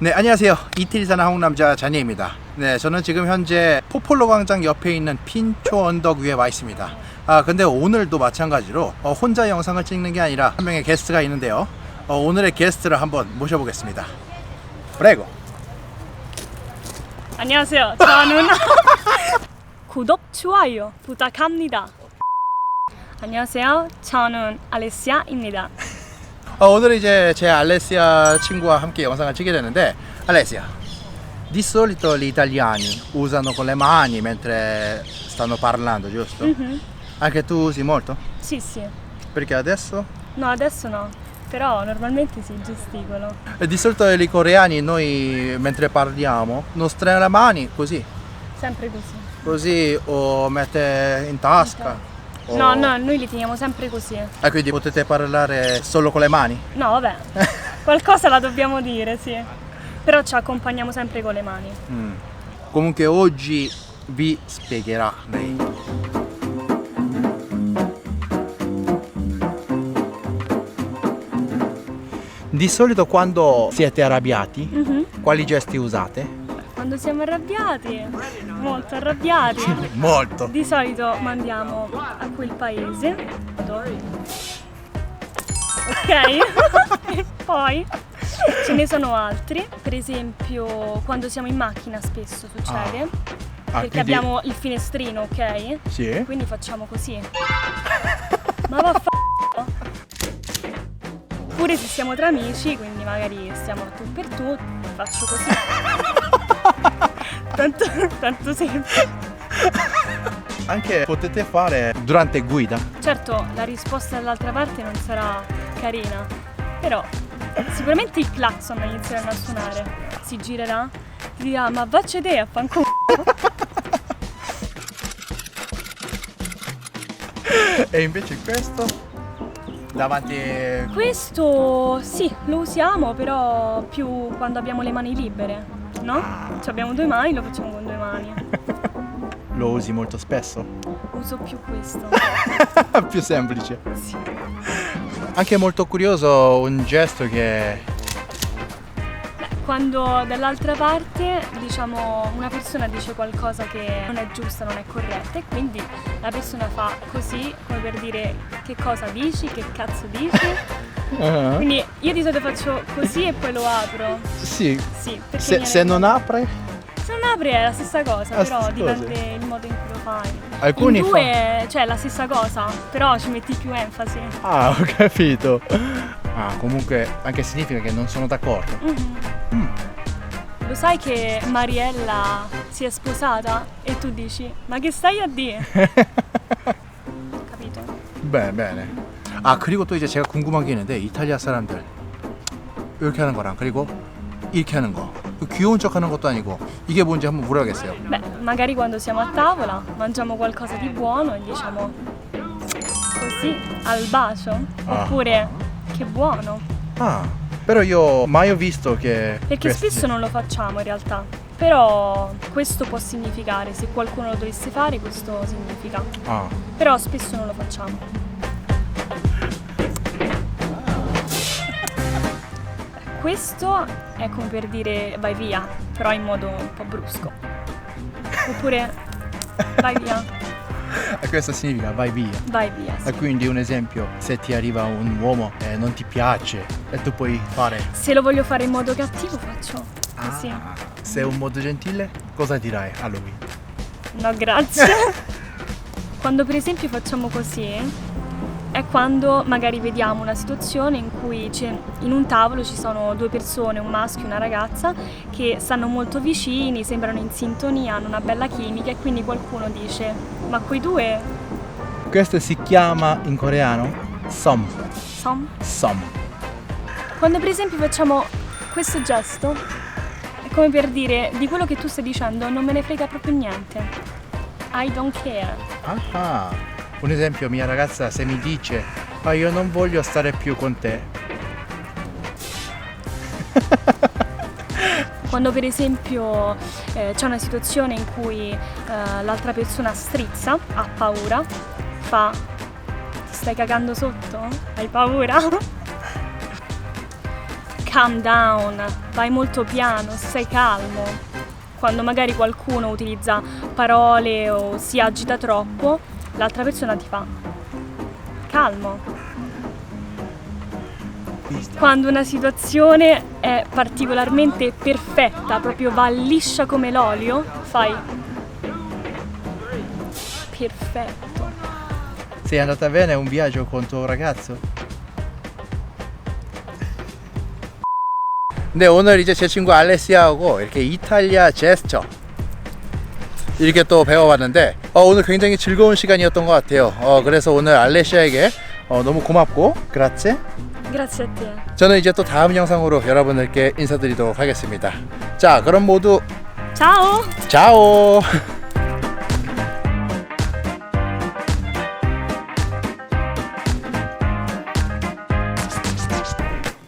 네, 안녕하세요. 이태리 사는 한국 남자 잔이입니다. 네, 저는 지금 현재 포폴로 광장 옆에 있는 핀초 언덕 위에 와 있습니다. 아, 근데 오늘도 마찬가지로 어, 혼자 영상을 찍는 게 아니라 한 명의 게스트가 있는데요. 어, 오늘의 게스트를 한번 모셔보겠습니다. 브레고. 안녕하세요. 저는 구독, 좋아요 부탁합니다. 안녕하세요. 저는 알레시아입니다. 어, 오늘 이제 제 알레시아 친구와 함께 영상을 찍게 되는데 알레시아. Di solito gli italiani usano con le mani mentre stanno parlando, giusto? Mhm. Anche tu usi molto? Sì, sì. Perché adesso? No, adesso no. Però normalmente si gesticolo. E Di solito i coreani noi mentre parliamo mostriamo le mani così, Sempre così. così o mette in tasca. o- No, no, noi li teniamo sempre così. E quindi potete parlare solo con le mani? No, vabbè. Qualcosa la dobbiamo dire, sì. Però ci accompagniamo sempre con le mani. Mm. Comunque oggi vi spiegherà lei. Di solito quando siete arrabbiati, Mhm. quali gesti usate? Quando siamo arrabbiati, molto arrabbiati. Molto. Di solito mandiamo a quel paese. Ok? E Poi ce ne sono altri, per esempio quando siamo in macchina spesso succede, Ah, perché quindi- abbiamo il finestrino, ok? Sì. Quindi facciamo così. Ma va fa... Oppure se siamo tra amici, quindi magari stiamo tu per tu, faccio così. Tanto, tanto semplice. Anche potete fare durante guida. Certo, la risposta dall'altra parte non sarà carina, però sicuramente il clacson inizieranno a suonare. Si girerà, ti dirà ma vacce te a fanculo. E invece questo davanti Questo sì, lo usiamo però più quando abbiamo le mani libere, no? Cioè abbiamo due mani, lo facciamo con due mani. lo usi molto spesso. Uso più questo. Più semplice. Sì. Anche molto curioso un gesto che Quando dall'altra parte, diciamo, una persona dice qualcosa che non è giusta, non è corretta e quindi la persona fa così come per dire che cosa dici, che cazzo dici. Quindi io di solito faccio così e poi lo apro. Sì. Sì, Se, se non apre, Se non apri è la stessa cosa, La però stessa dipende cosa. il modo in cui lo fai. Alcuni in due, cioè, è la stessa cosa, però ci metti più enfasi. Ah, ho capito. Ah, comunque anche significa che non sono d'accordo. Mhm. Mm. Lo sai che Mariella si è sposata e tu dici ma che stai a dire? Capito? bene, bene. 아, 그리고 또 이제 제가 궁금한 게 있는데 이탈리아 사람들 이렇게 하는 거랑 그리고 이렇게 하는 거. 귀여운 척 하는 것도 아니고 이게 뭔지 한번 물어야겠어요. Beh, magari quando siamo a tavola mangiamo qualcosa di buono e diciamo così al bacio Ah. oppure che buono Ah, però io mai ho visto che perché questi- spesso non lo facciamo in realtà però questo può significare se qualcuno lo dovesse fare questo significa Ah, però spesso non lo facciamo questo è come per dire vai via però in modo un po' brusco oppure vai via questo significa vai via. vai via sì. E quindi un esempio, se ti arriva un uomo e non ti piace e tu puoi fare se lo voglio fare in modo cattivo faccio così Ah, se è un modo gentile, cosa dirai a lui? no grazie quando per esempio facciamo così è quando magari vediamo una situazione in cui in un tavolo ci sono due persone, un maschio e una ragazza, che stanno molto vicini, sembrano in sintonia, hanno una bella chimica e quindi qualcuno dice ma quei due Questo si chiama in coreano som. sono... Som. Quando per esempio facciamo questo gesto è come per dire di quello che tu stai dicendo non me ne frega proprio niente. I don't care. Ah, un esempio, mia ragazza se mi dice ma io non voglio stare più con te. Quando per esempio eh, c'è una situazione in cui eh, l'altra persona strizza, ha paura, fa ti stai cagando sotto? Hai paura? calm down, vai molto piano, stai calmo. Quando magari qualcuno utilizza parole o si agita troppo, l'altra persona ti fa calmo. Quando una situazione è particolarmente perfetta, proprio va liscia come l'olio, fai perfetto. Sei andata bene a un viaggio con tuo ragazzo? 네 오늘 이제 제 친구 알레시아하고 이렇게 이탈리아 제스처 이렇게 또 배워봤는데 어, 오늘 굉장히 즐거운 시간이었던 것 같아요 어, 그래서 오늘 알레시아에게 어, 너무 고맙고 a te. 저는 이제 또 다음 영상으로 여러분들께 인사드리도록 하겠습니다 자 그럼 모두 Ciao! 자오